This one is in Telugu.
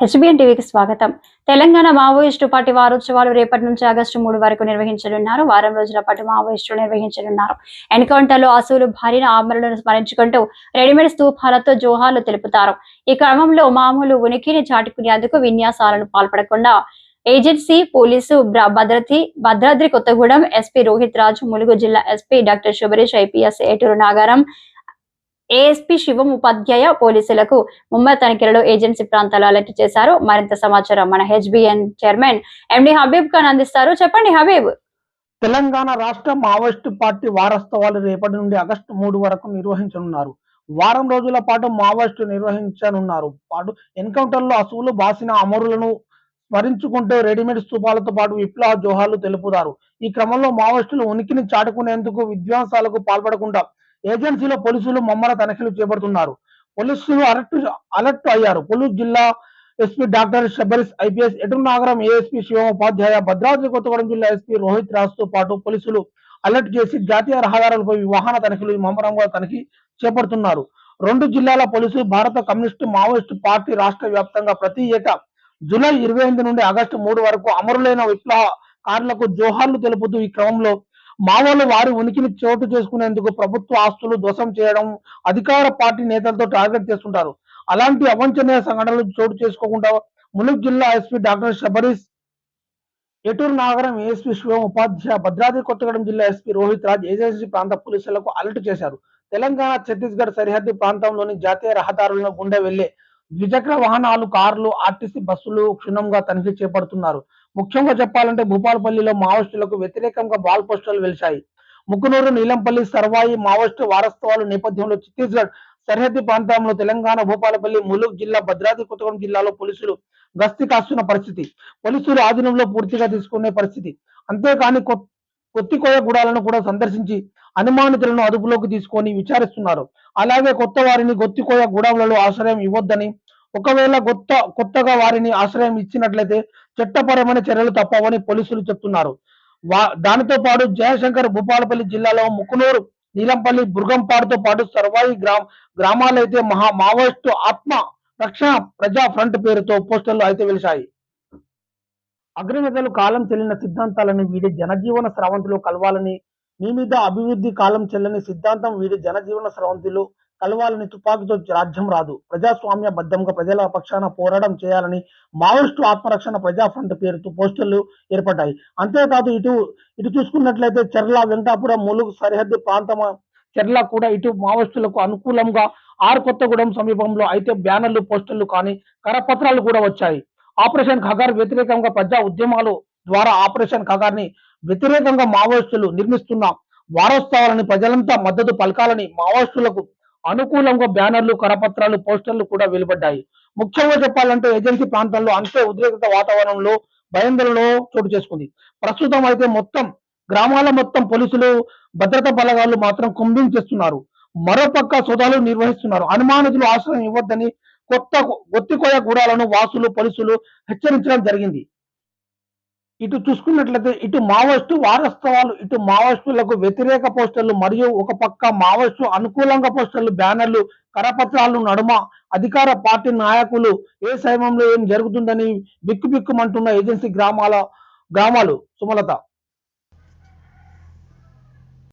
హెచ్బిఎన్ టీవీకి స్వాగతం. తెలంగాణ మావోయిస్టు పార్టీ వారోత్సవాలు రేపటి నుంచి ఆగస్టు మూడు వరకు నిర్వహించనున్నారు. వారం రోజుల పాటు మావోయిస్టులు నిర్వహించనున్నారు. ఎన్కౌంటర్లో అసూలు భారీన ఆమరణను స్మరించుకుంటూ రెడీమేడ్ స్తూపాలతో జోహార్లు తెలుపుతారు. ఈ క్రమంలో మామూలు ఉనికిని చాటుకునేందుకు విన్యాసాలను పాల్పడకుండా ఏజెన్సీ పోలీసు భద్రతి భద్రాద్రి కొత్తగూడెం ఎస్పీ రోహిత్ రాజు ములుగు జిల్లా SP doctor Shubharesh IPS Eturu Nagaram ASP Shivam Upadhyay పోలీసులకు ముంబై తనిఖీలలో ఏజెన్సీ ప్రాంతాలు అలర్ట్ చేశారు. మరింత సమాచారం మన HBN chairman MD Habeeb Khan అందిస్తారు. చెప్పండి హబీబ్. తెలంగాణ రాష్ట్ర మావోయిస్టు పార్టీ వారస్తవాలు రేపటి నుండి ఆగస్టు మూడు వరకు నిర్వహించనున్నారు. వారం రోజుల పాటు మావోయిస్టు నిర్వహించనున్నారు. పాటు ఎన్కౌంటర్లో అసువులు బాసిన అమరులను స్మరించుకుంటూ రెడీమేడ్ స్తూపాలతో పాటు విప్లవ జోహాలు తెలుపుతారు. ఈ క్రమంలో మావోయిస్టులు ఉనికిని చాటుకునేందుకు విధ్వంసాలకు పాల్పడకుండా ఏజెన్సీలో పోలీసులు మమ్మల తనిఖీలు చేపడుతున్నారు. పోలీసులు అలర్ట్ అలర్ట్ అయ్యారు. పోలీసు జిల్లా SP doctor Shabarish IPS Eturu Nagaram ASP Shivopadhyay Bhadradri Kothagudem జిల్లా ఎస్పీ రోహిత్ రాజ్తో పాటు పోలీసులు అలర్ట్ చేసి జాతీయ రహదారులపై వాహన తనిఖీలు మమ్మరంగా తనిఖీ చేపడుతున్నారు. రెండు జిల్లాల పోలీసులు భారత కమ్యూనిస్టు మావోయిస్టు పార్టీ రాష్ట్ర వ్యాప్తంగా ప్రతి ఏటా జూలై ఇరవై ఎనిమిది నుండి ఆగస్టు మూడు వరకు అమరులైన విప్లవకారులకు జోహార్లు తెలుపుతూ ఈ క్రమంలో మావోలు వారి ఉనికిని చోటు చేసుకునేందుకు ప్రభుత్వ ఆస్తులు ధ్వసం చేయడం అధికార పార్టీ నేతలతో టార్గెట్ చేస్తుంటారు. అలాంటి అవంచనీయ సంఘటనలు చోటు చేసుకోకుండా ములుగు జిల్లా SP doctor Shabarish Eturu Nagaram ASP Shivam Upadhyay Bhadradri Kothagudem జిల్లా ఎస్పీ రోహిత్ రాజ్ ఏజెన్సీ ప్రాంత పోలీసులకు అలర్ట్ చేశారు. తెలంగాణ ఛత్తీస్గఢ్ సరిహద్దు ప్రాంతంలోని జాతీయ రహదారులను గుండె వెళ్ళే ద్విచక్ర వాహనాలు కార్లు ఆర్టీసీ బస్సులు క్షుణ్ణంగా తనిఖీ చేపడుతున్నారు. ముఖ్యంగా చెప్పాలంటే భూపాలపల్లిలో మావోయిస్టులకు వ్యతిరేకంగా బాల్ పోస్టర్లు వెలిశాయి. ముక్కునూరు నీలంపల్లి సర్వాయి మావోయిస్టు వారసత్వాల నేపథ్యంలో ఛత్తీస్గఢ్ సరిహద్దు ప్రాంతంలో తెలంగాణ భూపాలపల్లి ములుగు జిల్లా భద్రాద్రి కొత్తగూడెం జిల్లాలో పోలీసులు గస్తీ కాస్తున్న పరిస్థితి. పోలీసులు ఆధీనంలో పూర్తిగా తీసుకునే పరిస్థితి. అంతేకాని కొత్తికోయ గూడాలను కూడా సందర్శించి అనుమానితులను అదుపులోకి తీసుకొని విచారిస్తున్నారు. అలాగే కొత్త వారిని గొత్తికోయ గూడాలలో ఆశ్రయం ఇవ్వొద్దని ఒకవేళ కొత్త కొత్తగా వారిని ఆశ్రయం ఇచ్చినట్లయితే చట్టపరమైన చర్యలు తప్పవని పోలీసులు చెప్తున్నారు. వా- దానితో పాటు జయశంకర్ భూపాలపల్లి జిల్లాలో ముకునూరు నీలంపల్లి బుర్గంపాడుతో పాటు సర్వాయి గ్రామ గ్రామాలైతే మహా మావోయిస్టు ఆత్మ రక్షణ ప్రజా ఫ్రంట్ పేరుతో పోస్టర్లు అయితే వెలిశాయి. అగ్రనేతలు కాలం చెల్లిన సిద్ధాంతాలను వీడి జనజీవన స్రవంతిలో కలవాలని మీ మీద అభివృద్ధి కాలం చెల్లని సిద్ధాంతం వీడి జనజీవన స్రవంతిలో కలవాలని తుపాకీతో రాజ్యం రాదు. ప్రజాస్వామ్య బద్దంగా ప్రజల పక్షాన పోరాటం చేయాలని మావోయిస్టు ఆత్మరక్షణ ప్రజా ఫ్రంట్ పేరుతో పోస్టర్లు ఏర్పడ్డాయి. అంతేకాదు ఇటు ఇటు చూసుకున్నట్లయితే చెర్ల వెంకటాపురం ములుగు సరిహద్దు ప్రాంతం చెర్ల కూడా ఇటు మావోయిస్టులకు అనుకూలంగా ఆర్ కొత్తగూడెం సమీపంలో అయితే బ్యానర్లు పోస్టర్లు కానీ కరపత్రాలు కూడా వచ్చాయి. ఆపరేషన్ ఖగార్ వ్యతిరేకంగా ప్రజా ఉద్యమాలు ద్వారా ఆపరేషన్ ఖగార్ని వ్యతిరేకంగా మావోయిస్టులు నిర్మిస్తున్న వారోత్సవాలని ప్రజలంతా మద్దతు పలకాలని మావోయిస్టులకు అనుకూలంగా బ్యానర్లు కరపత్రాలు పోస్టర్లు కూడా వెలువడ్డాయి. ముఖ్యంగా చెప్పాలంటే ఏజెన్సీ ప్రాంతంలో అంతే ఉద్రిక్తత వాతావరణంలో భయందరలో చోటు చేసుకుంది. ప్రస్తుతం అయితే మొత్తం గ్రామాల మొత్తం పోలీసులు భద్రతా బలగాలు మాత్రం కుంభించేస్తున్నారు మరోపక్క సోదాలు నిర్వహిస్తున్నారు. అనుమానితులు ఆశ్రయం ఇవ్వద్దని కొత్త ఒత్తికోయ గూడాలను వాసులు పోలీసులు హెచ్చరించడం జరిగింది. ఇటు చూసుకున్నట్లయితే ఇటు మావోయిస్టు వారసత్వాలు ఇటు మావోయిస్టులకు వ్యతిరేక పోస్టర్లు మరియు ఒక పక్క మావోయిస్టు అనుకూలంగా పోస్టర్లు బ్యానర్లు కరపత్రాలు నడుమ అధికార పార్టీ నాయకులు ఏ సమయంలో ఏం జరుగుతుందని బిక్కుబిక్కుమంటున్న ఏజెన్సీ గ్రామాల గ్రామాలు. సుమలత.